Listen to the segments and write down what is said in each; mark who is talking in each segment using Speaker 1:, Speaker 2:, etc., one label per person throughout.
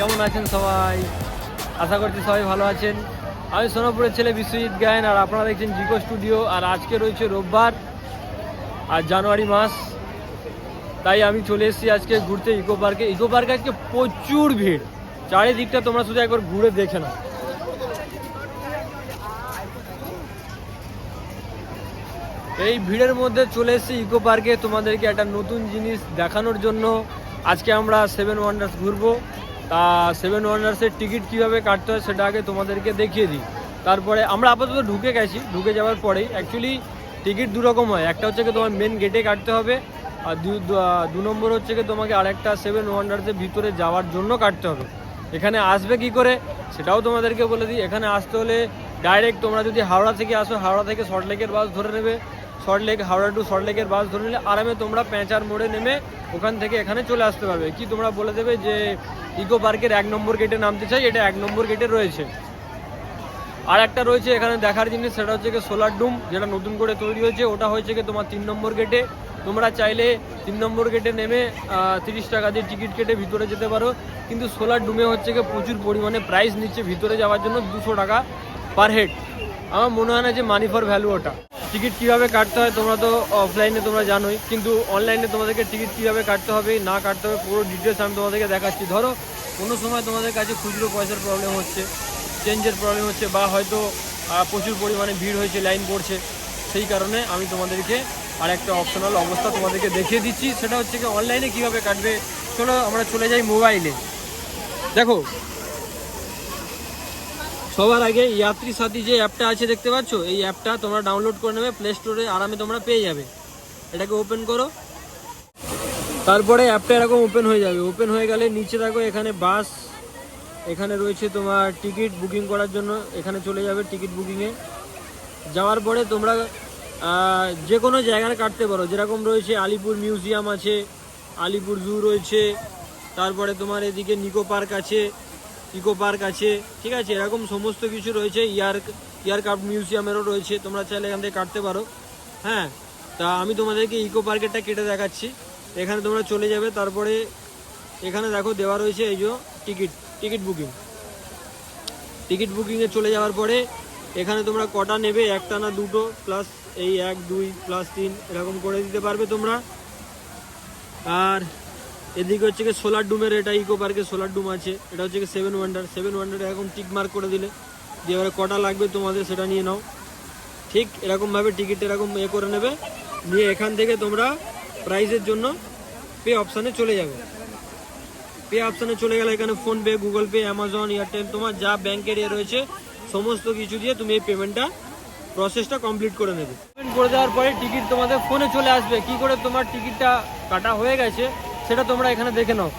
Speaker 1: কেমন আছেন সবাই? আশা করছি সবাই ভালো আছেন। আমি সোনাপুরের ছেলে বিশ্বজিৎ গায়ন, আর আপনারা দেখছেন জিকো স্টুডিও, আর আজকে রয়েছে রোববার, আর জানুয়ারি মাস। তাই আমি চলে এসেছি আজকে ঘুরতে ইকো পার্কে। ইকো পার্কে আজকে প্রচুর ভিড়। চারিদিকটা তোমরা শুধু একবার ঘুরে দেখে নাও। এই ভিড়ের মধ্যে চলে এসেছি ইকো পার্কে। তোমাদেরকে একটা নতুন জিনিস দেখানোর জন্য। আজকে আমরা সেভেন ওয়ান্ডার্স ঘুরবো। তা সেভেন ওয়ান্ডার্সের টিকিট কীভাবে কাটতে হয় সেটা আগে তোমাদেরকে দেখিয়ে দিই। তারপরে আমরা আপাতত ঢুকে গেছি, ঢুকে যাওয়ার পরেই অ্যাকচুয়ালি টিকিট দু রকম হয়। একটা হচ্ছে কি তোমার মেন গেটে কাটতে হবে, আর দু নম্বর হচ্ছে কি তোমাকে আরেকটা সেভেন ওয়ান্ডার্সের ভিতরে যাওয়ার জন্য কাটতে হবে। এখানে আসবে কি করে সেটাও তোমাদেরকে বলে দিই। এখানে আসতে হলে ডাইরেক্ট তোমরা যদি হাওড়া থেকে আসো, হাওড়া থেকে সল্টলেকের বাস ধরে নেবে। সল্টলেক হাওড়া টু সল্টলেকের বাস ধরে নিলে আরামে তোমরা প্যাঁচার মোড়ে নেমে ওখান থেকে এখানে চলে আসতে পারবে। কি তোমরা বলে দেবে যে ইকো পার্কের এক নম্বর গেটে নামতে চাই? এটা এক নম্বর গেটে রয়েছে। আর একটা রয়েছে এখানে দেখার জিনিস, সেটা হচ্ছে কি সোলার ডুম যেটা নতুন করে তৈরি হয়েছে। ওটা হয়েছে কি তোমার তিন নম্বর গেটে তোমরা চাইলে তিন নম্বর গেটে নেমে তিরিশ টাকা দিয়ে টিকিট কেটে ভিতরে যেতে পারো। কিন্তু সোলার ডুমে হচ্ছে গিয়ে প্রচুর পরিমাণে প্রাইস নিচ্ছে ভিতরে যাওয়ার জন্য দুশো টাকা পার হেড আমার মনে হয় না যে মানি ফর ভ্যালু ওটা। টিকিট কীভাবে কাটতে হয় তোমরা তো অফলাইনে তোমরা জানোই। কিন্তু অনলাইনে তোমাদেরকে টিকিট কীভাবে কাটতে হবে, না কাটতে হবে, পুরো ডিটেলস আমি তোমাদেরকে দেখাচ্ছি। ধরো, কোনো সময় তোমাদের কাছে খুচরো পয়সার প্রবলেম হচ্ছে চেঞ্জের প্রবলেম হচ্ছে, বা হয়তো প্রচুর পরিমাণে ভিড় হয়েছে লাইন পড়ছে, সেই কারণে আমি তোমাদেরকে আর একটা অপশনাল অবস্থা তোমাদেরকে দেখিয়ে দিচ্ছি। সেটা হচ্ছে কি অনলাইনে কীভাবে কাটবে? চলো, আমরা চলে যাই মোবাইলে দেখো সবার আগে যাত্রী সাথী যে অ্যাপটা আছে দেখতে পাচ্ছ, এই অ্যাপটা তোমরা ডাউনলোড করে নেবে প্লে স্টোরে আরামে তোমরা পেয়ে যাবে। এটাকে ওপেন করো। তারপরে অ্যাপটা এরকম ওপেন হয়ে যাবে। ওপেন হয়ে গেলে নিচে দেখো, এখানে বাস এখানে রয়েছে তোমার টিকিট বুকিং করার জন্য, এখানে চলে যাবে টিকিট বুকিংয়ে যাওয়ার পরে তোমরা যে কোনো জায়গায় কাটতে পারো। যেরকম রয়েছে আলিপুর মিউজিয়াম আছে আলিপুর জু রয়েছে, তারপরে তোমার এদিকে নিকো পার্ক আছে। ইকো পার্ক আছে। ঠিক আছে, এরকম সমস্ত কিছু রয়েছে। ইয়ার ইয়ারক্রাফট মিউজিয়ামেরও রয়েছে। তোমরা চাইলে এখান থেকে কাটতে পারো। হ্যাঁ তা আমি তোমাদেরকে ইকো পার্কেরটা কেটে দেখাচ্ছি। এখানে তোমরা চলে যাবে, তারপরে এখানে দেখো দেওয়া রয়েছে এই যে টিকিট টিকিট বুকিং। টিকিট বুকিংয়ে চলে যাওয়ার পরে এখানে তোমরা কটা নেবে? একটা না দুটো প্লাস এই এক, দুই প্লাস তিন, এরকম করে দিতে পারবে তোমরা। আর এদিকে হচ্ছে কি সোলার ডুমের এটা ইকো পার্কে সোলার ডুম আছে। এটা হচ্ছে কি সেভেন ওয়ান্ডার সেভেন ওয়ান্ডার এরকম টিক মার্ক করে দিলে, দিয়ে এবারে কটা লাগবে তোমাদের সেটা নিয়ে নাও। ঠিক এরকমভাবে টিকিট এরকম এ করে নেবে, নিয়ে এখান থেকে তোমরা প্রাইজের জন্য পে অপশানে চলে যাবে। পে অপশানে চলে গেলে এখানে PhonePe Google Pay Amazon Airtel তোমার যা ব্যাংকের এ রয়েছে, সমস্ত কিছু দিয়ে তুমি এই পেমেন্টটা প্রসেসটা কমপ্লিট করে নেবে। পেমেন্ট করে দেওয়ার পরে টিকিট তোমাদের ফোনে চলে আসবে। কি করে তোমার টিকিটটা কাটা হয়ে গেছে সেটা তোমরা এখানে দেখে নাও।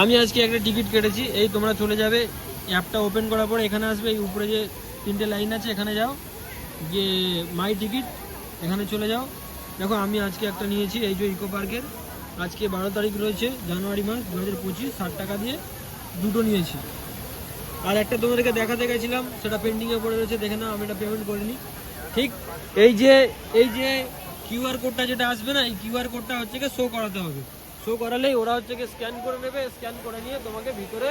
Speaker 1: আমি আজকে একটা টিকিট কেটেছি, এই তোমরা চলে যাবে অ্যাপটা ওপেন করার পরে এখানে আসবে, এই উপরে যে তিনটে লাইন আছে, এখানে যাও, যে মাই টিকিট এখানে চলে যাও। দেখো, আমি আজকে একটা নিয়েছি, এই যে ইকো পার্কের আজকে বারো তারিখ রয়েছে, জানুয়ারি মাস দু হাজার পঁচিশ, ষাট টাকা দিয়ে দুটো নিয়েছি। আর একটা তোমাদেরকে দেখাতে গেছিলাম, সেটা পেন্ডিংয়ে পড়ে রয়েছে, দেখে নাও, আমি এটা পেমেন্ট করিনি। ঠিক, এই যে এই যে কিউআর কোডটা যেটা আসবে না, এই কিউআর কোডটা হচ্ছে শো করাতে হবে। শো করালেই ওরা হচ্ছে কি স্ক্যান করে নেবে স্ক্যান করে নিয়ে তোমাকে ভিতরে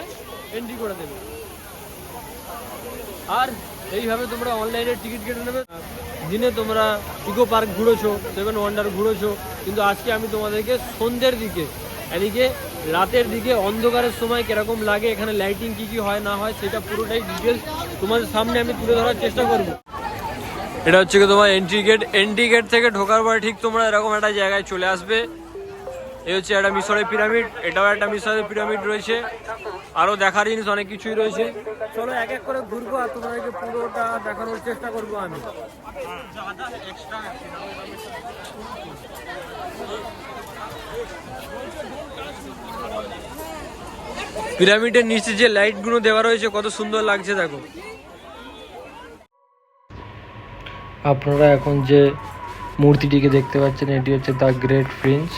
Speaker 1: এন্ট্রি করে দেবে। আর এইভাবে তোমরা অনলাইনে টিকিট কেটে নেবে। দিনে তোমরা ইকো পার্ক ঘুরেছো সেভেন ওয়ান্ডার ঘুরেছো, কিন্তু আজকে আমি তোমাদেরকে সন্ধ্যের দিকে, এদিকে রাতের দিকে অন্ধকারের সময় কীরকম লাগে, এখানে লাইটিং কি কি হয় না হয়, সেটা পুরোটাই ডিটেলস তোমাদের সামনে আমি তুলে ধরার চেষ্টা করব। এটা হচ্ছে কি তোমার এন্ট্রি গেট এন্ট্রি গেট থেকে ঢোকার পরে ঠিক তোমরা এরকম একটা জায়গায় চলে আসবে। এই হচ্ছে একটা মিশরের পিরামিড এটাও একটা মিশরের পিরামিড রয়েছে। আরও দেখার জিনিস অনেক কিছুই রয়েছে। চলো এক এক করে ঘুরবো আর তোমাদেরকে পুরোটা দেখানোর চেষ্টা করব আমি। পিরামিডের নিচে যে লাইটগুলো দেওয়া রয়েছে কত সুন্দর লাগছে দেখো। আপনারা এখন যে মূর্তিটিকে দেখতে পাচ্ছেন এটি হচ্ছে দ্য গ্রেট প্রিন্স।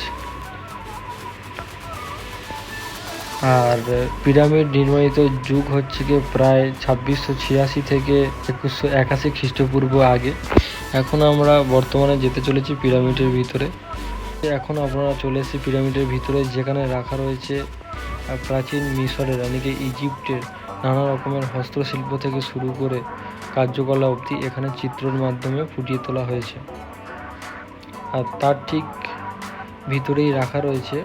Speaker 1: আর পিরামিড নির্মাণিত যুগ হচ্ছে গিয়ে প্রায় ছাব্বিশশো ছিয়াশি থেকে একুশশো একাশি খ্রিস্টপূর্ব আগে। এখন আমরা বর্তমানে যেতে চলেছি পিরামিডের ভিতরে। এখন আপনারা চলে এসেছি পিরামিডের ভিতরে যেখানে রাখা রয়েছে প্রাচীন মিশরের এমনকি ইজিপ্টের নানা রকমের হস্তশিল্প থেকে শুরু করে কার্যকলা অবধি এখানে চিত্রের মাধ্যমে ফুটিয়ে তোলা হয়েছে। আর তার ঠিক ভিতরেই রাখা রয়েছে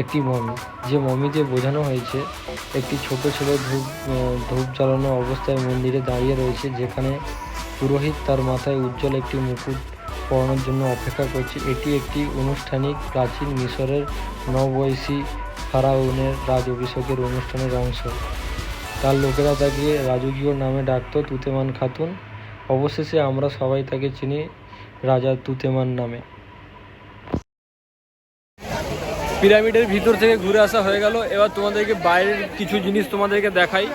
Speaker 1: একটি মমি। যে মমি দিয়ে বোঝানো হয়েছে, একটি ছোট ছেলে ধূপ ধূপ জ্বালানো অবস্থায় মন্দিরে দাঁড়িয়ে রয়েছে, যেখানে পুরোহিত তার মাথায় উজ্জ্বল একটি মুকুট পড়ানোর জন্য অপেক্ষা করছে। এটি একটি আনুষ্ঠানিক প্রাচীন মিশরের নববয়সী ফারাউনের রাজ অভিষেকের অনুষ্ঠানের অংশ। তার লোকেরা তাকে রাজকীয় নামে ডাকতো তুতেমান খাতুন। অবশেষে আমরা সবাই তাকে চিনি রাজা তুতেমান নামে। পিরামিডের ভিতর থেকে ঘুরে আসা হয়ে গেল। এবার তোমাদেরকে বাইরের কিছু জিনিস তোমাদেরকে দেখাই।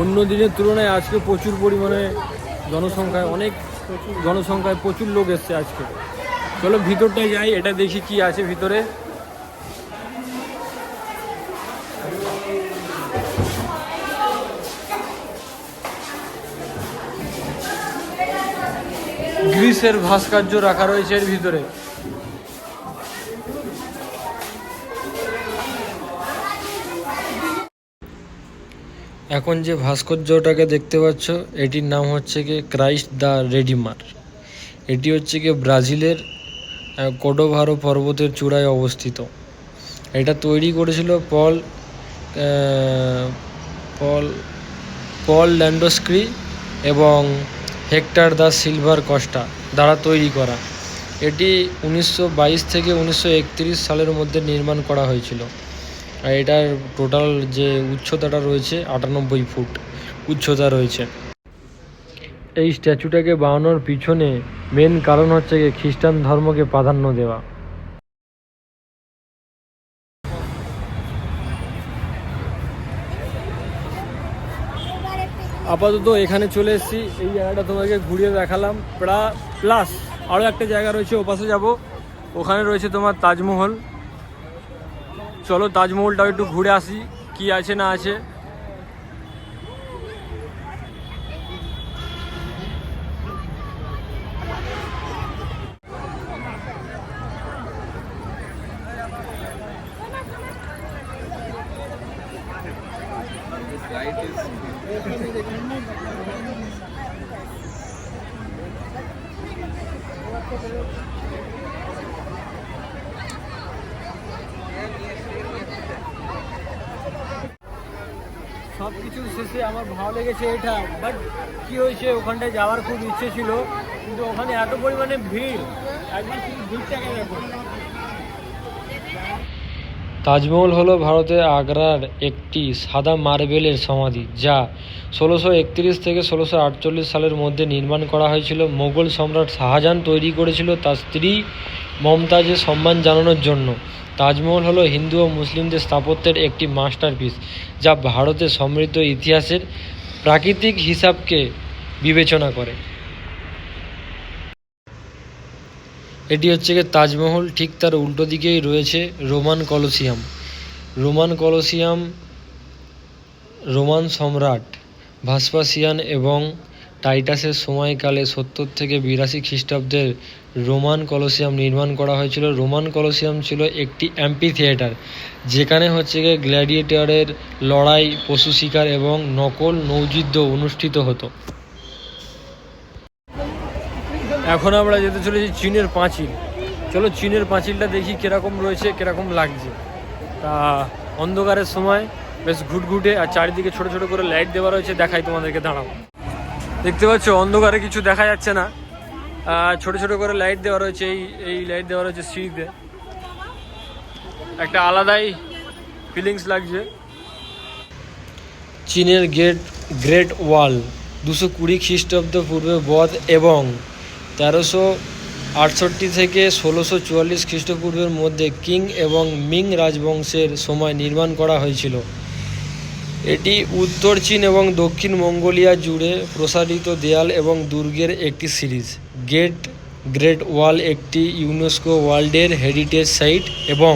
Speaker 1: অন্য দিনের তুলনায় আজকে প্রচুর পরিমাণে জনসংখ্যায় অনেক জনসংখ্যায় প্রচুর লোক এসছে আজকে। চলো ভিতরটায় যাই, এটা দেখি কি আছে ভিতরে। গ্রিসের ভাস্কর্য রাখা রয়েছে এর ভিতরে। এখন যে ভাস্কর্যটাকে দেখতে পাচ্ছ, এটির নাম হচ্ছে কি ক্রাইস্ট দ্য রেডিমার। এটি হচ্ছে কি ব্রাজিলের কোডোভারো পর্বতের চূড়ায় অবস্থিত। এটা তৈরি করেছিল পল পল পল ল্যান্ডোস্ক্রি এবং হেক্টর দা সিলভার কস্টা দ্বারা তৈরি করা। এটি উনিশশো বাইশ থেকে উনিশশো একত্রিশ সালের মধ্যে নির্মাণ করা হয়েছিল। আর এটার টোটাল যে উচ্চতাটা রয়েছে, আটানব্বই ফুট উচ্চতা রয়েছে। এই স্ট্যাচুটাকে বানানোর পিছনে মেন কারণ হচ্ছে খ্রিস্টান ধর্মকে প্রাধান্য দেওয়া। আপাতত এখানে চলে এসেছি। এই জায়গাটা তোমাকে ঘুরিয়ে দেখালাম। প্লাস আরও একটা জায়গা রয়েছে, ওপাশে যাব। ওখানে রয়েছে তোমার তাজমহল। চলো তাজমহলটাও একটু ঘুরে আসি, কি আছে না আছে। সব কিছু শেষে আমার ভালো লেগেছে এটা বাট কি হয়েছে, ওখানটায় যাওয়ার খুব ইচ্ছে ছিল, কিন্তু ওখানে এত পরিমাণে ভিড়, একবার ভিড়টাকে দেখো। তাজমহল হলো ভারতের আগ্রার একটি সাদা মার্বেলের সমাধি, যা ষোলোশো একত্রিশ থেকে ষোলোশো আটচল্লিশ সালের মধ্যে নির্মাণ করা হয়েছিল। মোগল সম্রাট শাহজাহান তৈরি করেছিল তার স্ত্রী মমতাজের সম্মান জানানোর জন্য। তাজমহল হলো হিন্দু ও মুসলিমদের স্থাপত্যের একটি মাস্টারপিস, যা ভারতের সমৃদ্ধ ইতিহাসের প্রাকৃতিক হিসাবকে বিবেচনা করে। এটি হচ্ছে গিয়ে তাজমহল, ঠিক তার উল্টো দিকেই রয়েছে Roman Colosseum. Roman Colosseum, Roman সম্রাট ভাসপাসিয়ান এবং টাইটাসের সময়কালে সত্তর থেকে বিরাশি খ্রিস্টাব্দের রোমান কলোসিয়াম নির্মাণ করা হয়েছিল। রোমান কলোসিয়াম ছিল একটি অ্যাম্পি থিয়েটার যেখানে হচ্ছে গিয়ে গ্ল্যাডিয়েটরের লড়াই, পশু শিকার এবং নকল নৌযুদ্ধ অনুষ্ঠিত হতো। এখন আমরা যেতে চলেছি চীনের পাঁচিল। চলো চীনের পাঁচিলটা দেখি কীরকম রয়েছে, কীরকম লাগছে। তা, অন্ধকারের সময় বেশ ঘুটঘুটে আর চারিদিকে ছোট ছোট করে লাইট দেওয়া রয়েছে, দেখাই তোমাদেরকে, দাঁড়াও। দেখতে পাচ্ছ, অন্ধকারে কিছু দেখা যাচ্ছে না। ছোট ছোট করে লাইট দেওয়া রয়েছে, এই এই লাইট দেওয়া রয়েছে সিঁড়িতে। একটা আলাদাই ফিলিংস লাগছে। চীনের গেট, গ্রেট ওয়াল, দুশো কুড়ি খ্রিস্টাব্দ পূর্বে বধ এবং তেরোশো আটষট্টি থেকে ষোলোশো চুয়াল্লিশ খ্রিস্টপূর্বের মধ্যে কিং এবং মিং রাজবংশের সময় নির্মাণ করা হয়েছিল। এটি উত্তর চীন এবং দক্ষিণ মঙ্গোলিয়া জুড়ে প্রসারিত দেয়াল এবং দুর্গের একটি সিরিজ। গেট, গ্রেট ওয়াল একটি ইউনেস্কো ওয়ার্ল্ডের হেরিটেজ সাইট এবং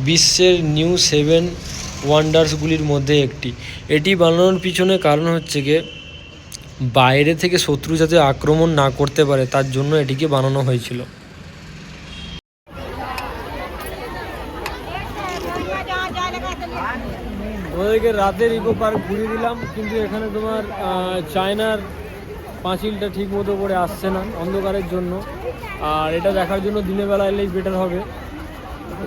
Speaker 1: বিশ্বের নিউ সেভেন ওয়ান্ডার্সগুলির মধ্যে একটি। এটি বানানোর পিছনে কারণ হচ্ছে গিয়ে বাইরে থেকে শত্রু যাতে আক্রমণ না করতে পারে, তার জন্য এটিকে বানানো হয়েছিল। আমাদেরকে রাতের ইকো পার্ক ঘুরিয়ে দিলাম, কিন্তু এখানে তোমার চায়নার পাঁচিলটা ঠিক মতো করে আসছে না অন্ধকারের জন্য। আর এটা দেখার জন্য দিনের বেলা এলেই বেটার হবে।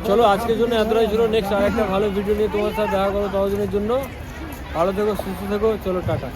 Speaker 1: চলো, আজকের জন্য এতটাই ছিল। নেক্সট আরেকটা ভালো ভিডিও নিয়ে তোমার সাথে দেখা করো ততদিনের জন্য। ভালো থেকো, সুস্থ থেকো। চলো, টাটা।